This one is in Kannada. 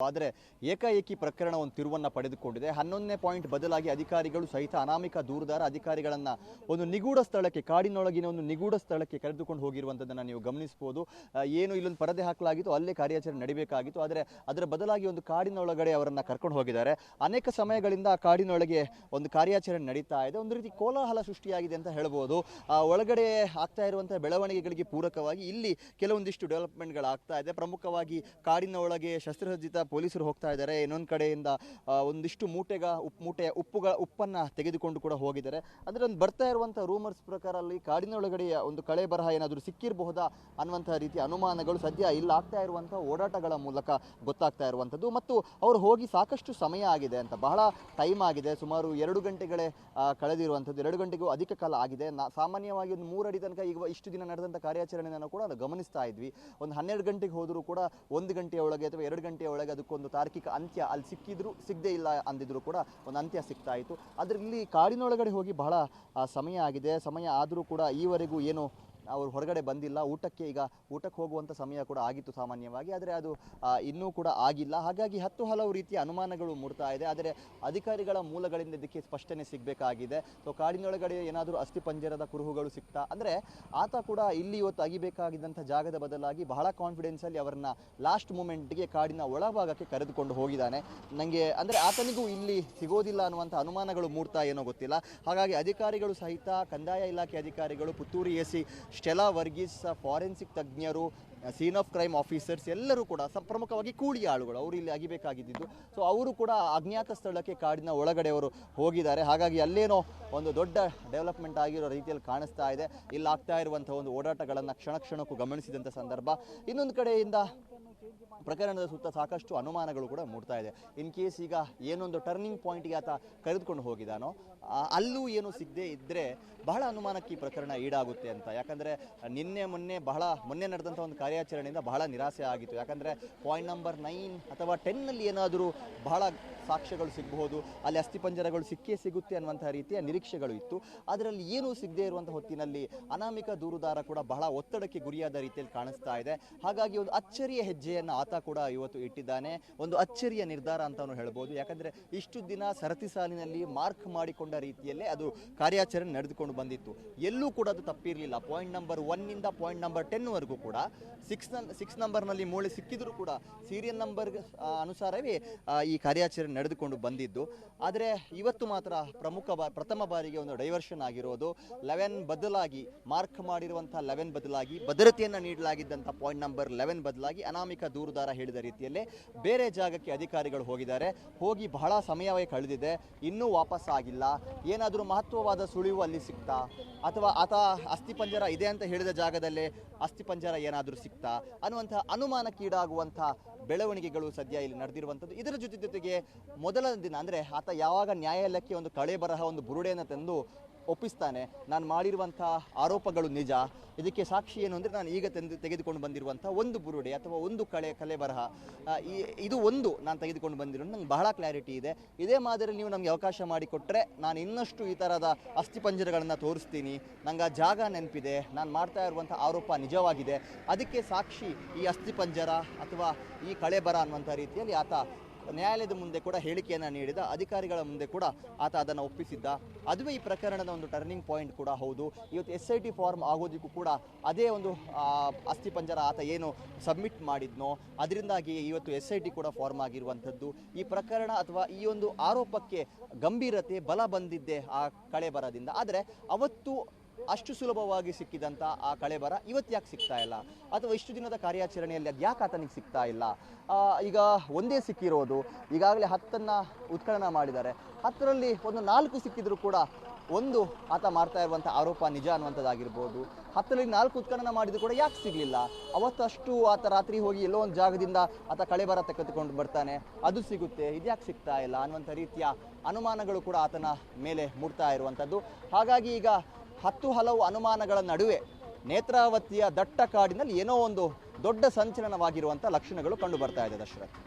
ಆದರೆ ಏಕಾಏಕಿ ಪ್ರಕರಣ ಒಂದು ತಿರುವನ್ನ ಪಡೆದುಕೊಂಡಿದೆ. ಹನ್ನೊಂದನೇ ಪಾಯಿಂಟ್ ಬದಲಾಗಿ ಅಧಿಕಾರಿಗಳು ಸಹಿತ ಅನಾಮಿಕ ದೂರದಾರ ಅಧಿಕಾರಿಗಳನ್ನ ಒಂದು ನಿಗೂಢ ಸ್ಥಳಕ್ಕೆ ಕಾಡಿನೊಳಗಿನ ಒಂದು ನಿಗೂಢ ಸ್ಥಳಕ್ಕೆ ಕರೆದುಕೊಂಡು ಹೋಗಿರುವಂಥದ್ದನ್ನು ನೀವು ಗಮನಿಸಬಹುದು. ಆ, ಏನು ಇಲ್ಲೊಂದು ಪರದೆ ಹಾಕಲಾಗಿತ್ತು ಅಲ್ಲೇ ಕಾರ್ಯಾಚರಣೆ ನಡಿಬೇಕಾಗಿತ್ತು. ಆದರೆ ಅದರ ಬದಲಾಗಿ ಒಂದು ಕಾಡಿನೊಳಗಡೆ ಅವರನ್ನ ಕರ್ಕೊಂಡು ಹೋಗಿದ್ದಾರೆ. ಅನೇಕ ಸಮಯಗಳಿಂದ ಆ ಕಾಡಿನೊಳಗೆ ಒಂದು ಕಾರ್ಯಾಚರಣೆ ನಡೀತಾ ಇದೆ. ಒಂದು ರೀತಿ ಕೋಲಾಹಲ ಸೃಷ್ಟಿಯಾಗಿದೆ ಅಂತ ಹೇಳ್ಬೋದು. ಒಳಗಡೆ ಆಗ್ತಾ ಇರುವಂತಹ ಬೆಳವಣಿಗೆಗಳಿಗೆ ಪೂರಕವಾಗಿ ಇಲ್ಲಿ ಕೆಲವೊಂದಿಷ್ಟು ಡೆವಲಪ್ಮೆಂಟ್ಗಳಾಗ್ತಾ ಇದೆ. ಪ್ರಮುಖವಾಗಿ ಕಾಡಿನ ಒಳಗೆ ಶಸ್ತ್ರಸಜ್ಜಿತ ಪೊಲೀಸರು ಹೋಗ್ತಾ ಇದ್ದಾರೆ. ಇನ್ನೊಂದು ಕಡೆಯಿಂದ ಒಂದಿಷ್ಟು ಮೂಟೆಗ ಉಪ್ಪು ಮೂಟೆಯ ಉಪ್ಪುಗಳ, ಉಪ್ಪನ್ನು ತೆಗೆದುಕೊಂಡು ಕೂಡ ಹೋಗಿದ್ದಾರೆ. ಅಂದರೆ ಒಂದು ಬರ್ತಾ ಇರುವಂಥ ರೂಮರ್ಸ್ ಪ್ರಕಾರ ಅಲ್ಲಿ ಕಾಡಿನ ಒಳಗಡೆಯ ಒಂದು ಕಳೆ ಬರಹ ಏನಾದರೂ ಸಿಕ್ಕಿರಬಹುದಾ ಅನ್ನುವಂಥ ರೀತಿಯ ಅನುಮಾನಗಳು ಸದ್ಯ ಇಲ್ಲಿ ಆಗ್ತಾ ಇರುವಂಥ ಓಡಾಟಗಳ ಮೂಲಕ ಗೊತ್ತಾಗ್ತಾ ಇರುವಂಥದ್ದು. ಮತ್ತು ಅವರು ಹೋಗಿ ಸಾಕಷ್ಟು ಸಮಯ ಆಗಿದೆ ಅಂತ, ಬಹಳ ಟೈಮ್ ಆಗಿದೆ. ಸುಮಾರು ಎರಡು ಗಂಟೆಗಳೇ ಕಳೆದಿರುವಂಥದ್ದು. ಎರಡು ಗಂಟೆಗೂ ಅಧಿಕ ಕಾಲ ಆಗಿದೆ. ನಾ, ಸಾಮಾನ್ಯವಾಗಿ ಒಂದು ಮೂರು ಅಡಿ ತನಕ ಈಗ ಇಷ್ಟು ದಿನ ನಡೆದಂಥ ಕಾರ್ಯಾಚರಣೆಯನ್ನು ಕೂಡ ನಾವು ಗಮನಿಸ್ತಾ ಇದ್ವಿ. ಒಂದು ಹನ್ನೆರಡು ಗಂಟೆಗೆ ಹೋದರೂ ಕೂಡ ಒಂದು ಗಂಟೆಯ ಒಳಗೆ ಅಥವಾ ಎರಡು ಗಂಟೆಯ ಒಳಗೆ ಅದಕ್ಕೊಂದು ತಾರ್ಕಿಕ ಅಂತ್ಯ ಅಲ್ಲಿ ಸಿಕ್ಕಿದ್ರು ಸಿಗದೇ ಇಲ್ಲ ಅಂದಿದ್ರು ಕೂಡ ಒಂದು ಅಂತ್ಯ ಸಿಗ್ತಾ ಇತ್ತು. ಅದರಲ್ಲಿ ಕಾಡಿನೊಳಗಡೆ ಹೋಗಿ ಬಹಳ ಸಮಯ ಆಗಿದೆ. ಸಮಯ ಆದರೂ ಕೂಡ ಈವರೆಗೂ ಏನು ಅವರು ಹೊರಗಡೆ ಬಂದಿಲ್ಲ, ಊಟಕ್ಕೆ ಈಗ ಊಟಕ್ಕೆ ಹೋಗುವಂಥ ಸಮಯ ಕೂಡ ಆಗಿತ್ತು ಸಾಮಾನ್ಯವಾಗಿ, ಆದರೆ ಅದು ಇನ್ನೂ ಕೂಡ ಆಗಿಲ್ಲ. ಹಾಗಾಗಿ ಹತ್ತು ಹಲವು ರೀತಿಯ ಅನುಮಾನಗಳು ಮೂಡ್ತಾ ಇದೆ. ಆದರೆ ಅಧಿಕಾರಿಗಳ ಮೂಲಗಳಿಂದ ಇದಕ್ಕೆ ಸ್ಪಷ್ಟನೆ ಸಿಗಬೇಕಾಗಿದೆ. ಸೊ ಕಾಡಿನೊಳಗಡೆ ಏನಾದರೂ ಅಸ್ಥಿಪಂಜರದ ಕುರುಹುಗಳು ಸಿಗ್ತಾ, ಅಂದರೆ ಆತ ಕೂಡ ಇಲ್ಲಿ ಇವತ್ತು ಅಗಿಬೇಕಾಗಿದ್ದಂಥ ಜಾಗದ ಬದಲಾಗಿ ಬಹಳ ಕಾನ್ಫಿಡೆನ್ಸಲ್ಲಿ ಅವರನ್ನ ಲಾಸ್ಟ್ ಮೂಮೆಂಟ್ಗೆ ಕಾಡಿನ ಒಳಭಾಗಕ್ಕೆ ಕರೆದುಕೊಂಡು ಹೋಗಿದ್ದಾನೆ. ನನಗೆ ಅಂದರೆ ಆತನಿಗೂ ಇಲ್ಲಿ ಸಿಗೋದಿಲ್ಲ ಅನ್ನುವಂಥ ಅನುಮಾನಗಳು ಮೂಡ್ತಾ ಏನೋ ಗೊತ್ತಿಲ್ಲ. ಹಾಗಾಗಿ ಅಧಿಕಾರಿಗಳು ಸಹಿತ ಕಂದಾಯ ಇಲಾಖೆ ಅಧಿಕಾರಿಗಳು Puttur A Stella Varghese, forensic ತಜ್ಞರು, ಸೀನ್ ಆಫ್ ಕ್ರೈಮ್ ಆಫೀಸರ್ಸ್ ಎಲ್ಲರೂ ಕೂಡ ಸ ಪ್ರಮುಖವಾಗಿ ಕೂಲಿ ಆಳುಗಳು. ಅವರು ಇಲ್ಲಿ ಅಗಿಬೇಕಾಗಿದ್ದು ಸೊ ಅವರು ಕೂಡ ಅಜ್ಞಾತ ಸ್ಥಳಕ್ಕೆ ಕಾಡಿನ ಒಳಗಡೆ ಅವರು ಹೋಗಿದ್ದಾರೆ. ಹಾಗಾಗಿ ಅಲ್ಲೇನೋ ಒಂದು ದೊಡ್ಡ ಡೆವಲಪ್ಮೆಂಟ್ ಆಗಿರೋ ರೀತಿಯಲ್ಲಿ ಕಾಣಿಸ್ತಾ ಇದೆ. ಇಲ್ಲಿ ಆಗ್ತಾ ಇರುವಂಥ ಒಂದು ಓಡಾಟಗಳನ್ನು ಕ್ಷಣ ಕ್ಷಣಕ್ಕೂ ಗಮನಿಸಿದಂಥ ಸಂದರ್ಭ. ಇನ್ನೊಂದು ಕಡೆಯಿಂದ ಪ್ರಕರಣದ ಸುತ್ತ ಸಾಕಷ್ಟು ಅನುಮಾನಗಳು ಕೂಡ ಮೂಡ್ತಾ ಇದೆ. ಇನ್ ಕೇಸ್ ಈಗ ಏನೊಂದು ಟರ್ನಿಂಗ್ ಪಾಯಿಂಟ್ಗೆ ಆತ ಕರೆದುಕೊಂಡು ಹೋಗಿದಾನೋ ಅಲ್ಲೂ ಏನು ಸಿಗದೆ ಇದ್ದರೆ ಬಹಳ ಅನುಮಾನಕ್ಕೆ ಈ ಪ್ರಕರಣ ಈಡಾಗುತ್ತೆ ಅಂತ. ಯಾಕಂದರೆ ನಿನ್ನೆ ಮೊನ್ನೆ ಬಹಳ, ಮೊನ್ನೆ ನಡೆದಂಥ ಒಂದು ಕಾರ್ಯಾಚರಣೆಯಿಂದ ಬಹಳ ನಿರಾಸೆ ಆಗಿತ್ತು. ಯಾಕಂದರೆ ಪಾಯಿಂಟ್ ನಂಬರ್ ನೈನ್ ಅಥವಾ ಟೆನ್ನಲ್ಲಿ ಏನಾದರೂ ಬಹಳ ಸಾಕ್ಷ್ಯಗಳು ಸಿಗಬಹುದು, ಅಲ್ಲಿ ಅಸ್ಥಿಪಂಜರಗಳು ಸಿಕ್ಕೇ ಸಿಗುತ್ತೆ ಅನ್ನುವಂಥ ರೀತಿಯ ನಿರೀಕ್ಷೆಗಳು ಇತ್ತು. ಅದರಲ್ಲಿ ಏನೂ ಸಿಗದೇ ಇರುವಂಥ ಹೊತ್ತಿನಲ್ಲಿ ಅನಾಮಿಕ ದೂರುದಾರ ಕೂಡ ಬಹಳ ಒತ್ತಡಕ್ಕೆ ಗುರಿಯಾದ ರೀತಿಯಲ್ಲಿ ಕಾಣಿಸ್ತಾ ಇದೆ. ಹಾಗಾಗಿ ಒಂದು ಅಚ್ಚರಿಯ ಹೆಜ್ಜೆಯನ್ನು ಆತ ಕೂಡ ಇವತ್ತು ಇಟ್ಟಿದ್ದಾನೆ. ಒಂದು ಅಚ್ಚರಿಯ ನಿರ್ಧಾರ ಅಂತಾನು ಹೇಳ್ಬೋದು. ಯಾಕಂದ್ರೆ ಇಷ್ಟು ದಿನ ಸರತಿ ಸಾಲಿನಲ್ಲಿ ಮಾರ್ಕ್ ಮಾಡಿಕೊಂಡ ರೀತಿಯಲ್ಲೇ ಅದು ಕಾರ್ಯಾಚರಣೆ ನಡೆದುಕೊಂಡು ಬಂದಿತ್ತು. ಎಲ್ಲೂ ಕೂಡ ಅದು ತಪ್ಪಿರಲಿಲ್ಲ. ಪಾಯಿಂಟ್ ನಂಬರ್ ಒನ್ನಿಂದ ಪಾಯಿಂಟ್ ನಂಬರ್ ಟೆನ್ವರೆಗೂ ಕೂಡ ಸಿಕ್ಸ್ ಸಿಕ್ಸ್ ನಂಬರ್ನಲ್ಲಿ ಮೂಳೆ ಸಿಕ್ಕಿದ್ರು ಕೂಡ ಸೀರಿಯಲ್ ನಂಬರ್ ಅನುಸಾರವೇ ಈ ಕಾರ್ಯಾಚರಣೆ ನಡೆದುಕೊಂಡು ಬಂದಿದ್ದು. ಆದರೆ ಇವತ್ತು ಮಾತ್ರ ಪ್ರಮುಖ ಬಾ, ಪ್ರಥಮ ಬಾರಿಗೆ ಒಂದು ಡೈವರ್ಷನ್ ಆಗಿರೋದು. ಲೆವೆನ್ ಬದಲಾಗಿ, ಮಾರ್ಕ್ ಮಾಡಿರುವಂಥ ಲೆವೆನ್ ಬದಲಾಗಿ, ಭದ್ರತೆಯನ್ನು ನೀಡಲಾಗಿದ್ದಂಥ ಪಾಯಿಂಟ್ ನಂಬರ್ ಲೆವೆನ್ ಬದಲಾಗಿ ಅನಾಮಿಕ ದೂರುದಾರ ಹೇಳಿದ ರೀತಿಯಲ್ಲಿ ಬೇರೆ ಜಾಗಕ್ಕೆ ಅಧಿಕಾರಿಗಳು ಹೋಗಿದ್ದಾರೆ. ಹೋಗಿ ಬಹಳ ಸಮಯವೇ ಕಳೆದಿದೆ. ಇನ್ನೂ ವಾಪಸ್ ಆಗಿಲ್ಲ. ಏನಾದರೂ ಮಹತ್ವವಾದ ಸುಳಿವು ಅಲ್ಲಿ ಸಿಗ್ತಾ ಅಥವಾ ಆತ ಅಸ್ಥಿಪಂಜರ ಇದೆ ಅಂತ ಹೇಳಿದ ಜಾಗದಲ್ಲೇ ಅಸ್ಥಿಪಂಜರ ಏನಾದರೂ ಸಿಗ್ತಾ ಅನ್ನುವಂಥ ಅನುಮಾನಕ್ಕೀಡಾಗುವಂಥ ಬೆಳವಣಿಗೆಗಳು ಸದ್ಯ ಇಲ್ಲಿ ನಡೆದಿರುವಂಥದ್ದು. ಇದರ ಜೊತೆ ಜೊತೆಗೆ ಮೊದಲ ದಿನ ಅಂದರೆ ಆತ ಯಾವಾಗ ನ್ಯಾಯಾಲಯಕ್ಕೆ ಒಂದು ಕಳೆ ಬರಹ ಒಂದು ಬುರುಡೆಯನ್ನು ತಂದು ಒಪ್ಪಿಸ್ತಾನೆ. ನಾನು ಮಾಡಿರುವಂಥ ಆರೋಪಗಳು ನಿಜ. ಇದಕ್ಕೆ ಸಾಕ್ಷಿ ಏನು ಅಂದರೆ ನಾನು ಈಗ ತಂದು, ತೆಗೆದುಕೊಂಡು ಬಂದಿರುವಂಥ ಒಂದು ಬುರುಡೆ ಅಥವಾ ಒಂದು ಕಳೆ, ಕಲೆ ಬರಹ. ಇದು ಒಂದು ನಾನು ತೆಗೆದುಕೊಂಡು ಬಂದಿರೋದು. ನಂಗೆ ಬಹಳ ಕ್ಲಾರಿಟಿ ಇದೆ. ಇದೇ ಮಾದರಿ ನೀವು ನಮಗೆ ಅವಕಾಶ ಮಾಡಿಕೊಟ್ಟರೆ ನಾನು ಇನ್ನಷ್ಟು ಈ ಥರದ ಅಸ್ಥಿಪಂಜರಗಳನ್ನು ತೋರಿಸ್ತೀನಿ. ನಂಗೆ ಆ ಜಾಗ ನೆನಪಿದೆ. ನಾನು ಮಾಡ್ತಾ ಇರುವಂಥ ಆರೋಪ ನಿಜವಾಗಿದೆ. ಅದಕ್ಕೆ ಸಾಕ್ಷಿ ಈ ಅಸ್ಥಿಪಂಜರ ಅಥವಾ ಈ ಕಳೆ ಬರ ಅನ್ನುವಂಥ ರೀತಿಯಲ್ಲಿ ಆತ ನ್ಯಾಯಾಲಯದ ಮುಂದೆ ಕೂಡ ಹೇಳಿಕೆಯನ್ನು ನೀಡಿದ, ಅಧಿಕಾರಿಗಳ ಮುಂದೆ ಕೂಡ ಆತ ಅದನ್ನು ಒಪ್ಪಿಸಿದ್ದ. ಅದುವೇ ಈ ಪ್ರಕರಣದ ಒಂದು ಟರ್ನಿಂಗ್ ಪಾಯಿಂಟ್ ಕೂಡ ಹೌದು. ಇವತ್ತು ಎಸ್ ಐ ಟಿ ಫಾರ್ಮ್ ಆಗೋದಕ್ಕೂ ಕೂಡ ಅದೇ ಒಂದು ಅಸ್ಥಿ ಅಸ್ಥಿಪಂಜರ ಆತ ಏನು ಸಬ್ಮಿಟ್ ಮಾಡಿದ್ನೋ ಅದರಿಂದಾಗಿ ಇವತ್ತು ಎಸ್ ಐ ಟಿ ಕೂಡ ಫಾರ್ಮ್ ಆಗಿರುವಂಥದ್ದು. ಈ ಪ್ರಕರಣ ಅಥವಾ ಈ ಒಂದು ಆರೋಪಕ್ಕೆ ಗಂಭೀರತೆ, ಬಲ ಬಂದಿದ್ದೆ ಆ ಕಳೆ ಬರದಿಂದ. ಆದರೆ ಅವತ್ತು ಅಷ್ಟು ಸುಲಭವಾಗಿ ಸಿಕ್ಕಿದಂಥ ಆ ಕಳೆಬರ ಇವತ್ತು ಯಾಕೆ ಸಿಗ್ತಾ ಇಲ್ಲ? ಅಥವಾ ಇಷ್ಟು ದಿನದ ಕಾರ್ಯಾಚರಣೆಯಲ್ಲಿ ಅದು ಯಾಕೆ ಆತನಿಗೆ ಸಿಗ್ತಾ ಇಲ್ಲ? ಈಗ ಒಂದೇ ಸಿಕ್ಕಿರೋದು, ಈಗಾಗಲೇ ಹತ್ತನ್ನು ಉತ್ಖನನ ಮಾಡಿದ್ದಾರೆ. ಹತ್ತರಲ್ಲಿ ಒಂದು ನಾಲ್ಕು ಸಿಕ್ಕಿದರೂ ಕೂಡ ಒಂದು ಆತ ಮಾಡ್ತಾ ಇರುವಂಥ ಆರೋಪ ನಿಜ ಅನ್ನುವಂಥದ್ದಾಗಿರ್ಬೋದು. ಹತ್ತರಲ್ಲಿ ನಾಲ್ಕು ಉತ್ಖನನ ಮಾಡಿದ್ರು ಕೂಡ ಯಾಕೆ ಸಿಗಲಿಲ್ಲ? ಅವತ್ತಷ್ಟು ಆತ ರಾತ್ರಿ ಹೋಗಿ ಎಲ್ಲೋ ಒಂದು ಜಾಗದಿಂದ ಆತ ಕಳೆಬರ ತೆಗೆದುಕೊಂಡು ಬರ್ತಾನೆ. ಅದು ಸಿಗುತ್ತೆ ಇದ್ಯಾಕೆ ಸಿಗ್ತಾ ಇಲ್ಲ ಅನ್ನುವಂಥ ರೀತಿಯ ಅನುಮಾನಗಳು ಕೂಡ ಆತನ ಮೇಲೆ ಮೂಡ್ತಾ ಇರುವಂಥದ್ದು. ಹಾಗಾಗಿ ಈಗ ಹತ್ತು ಹಲವು ಅನುಮಾನಗಳ ನಡುವೆ ನೇತ್ರಾವತಿಯ ದಟ್ಟ ಕಾಡಿನಲ್ಲಿ ಏನೋ ಒಂದು ದೊಡ್ಡ ಸಂಚಲನವಾಗಿರುವಂಥ ಲಕ್ಷಣಗಳು ಕಂಡು ಬರ್ತಾ ಇದೆ ದಶರಥ್.